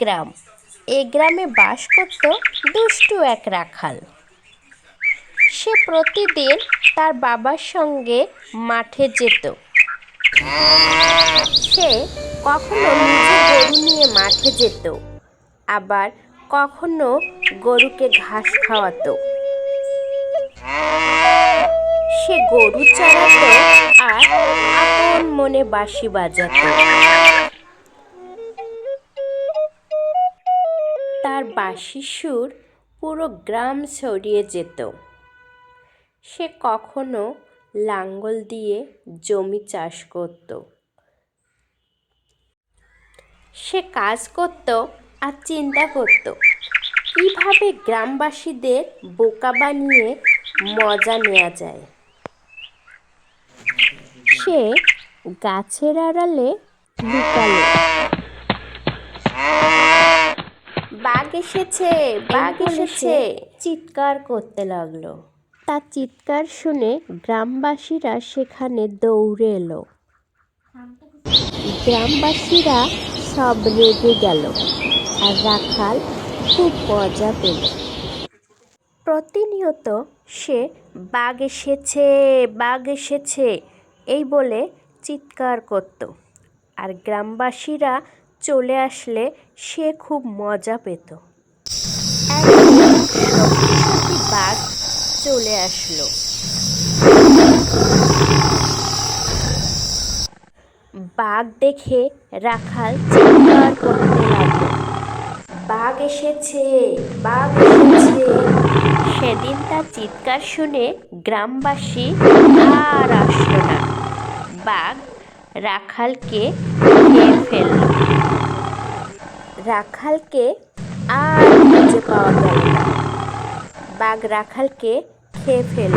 গ্রাম। এ গ্রামে বাস করত দুষ্টু এক রাখাল। সে প্রতিদিন তার বাবার সঙ্গে মাঠে যেত। সে কখনো নিজে গরু নিয়ে মাঠে যেত, আবার কখনো গরুকে ঘাস খাওয়াতো। সে গরু চড়াতো আর আপন মনে বাঁশি বাজাতো। তার বাঁশির সুর পুরো গ্রাম ছড়িয়ে যেত। সে কখনো লাঙ্গল দিয়ে জমি চাষ করত। সে কাজ করত আর চিন্তা করত, কীভাবে গ্রামবাসীদের বোকা বানিয়ে মজা নেওয়া যায়। সে গাছের আড়ালে লুকালো বাঘ এসেছে বাঘ এসেছে। চিৎকার করতে লাগল। তার চিৎকার শুনে গ্রামবাসীরা সেখানে দৌড়ে এলো। গ্রামবাসীরা সব রেগে গেল আর রাখাল খুব মজা পেল। প্রতিনিয়ত সে বাঘ এসেছে বাঘ এসেছে এই বলে চিৎকার করত। আর গ্রামবাসীরা চলে আসলে সে খুব মজা পেত। বাঘ চলে আসলো? বাঘ দেখে রাখাল চিৎকার করতে লাগল। বাঘ এসেছে বাঘ এসেছে। সেদিন তার চিৎকার শুনে গ্রামবাসী আর আসলো না। বাঘ রাখালকে খেয়ে ফেলল। রাখালকে আর খুঁজে পাওয়া গেল না। বাঘ রাখালকে খেয়ে ফেলল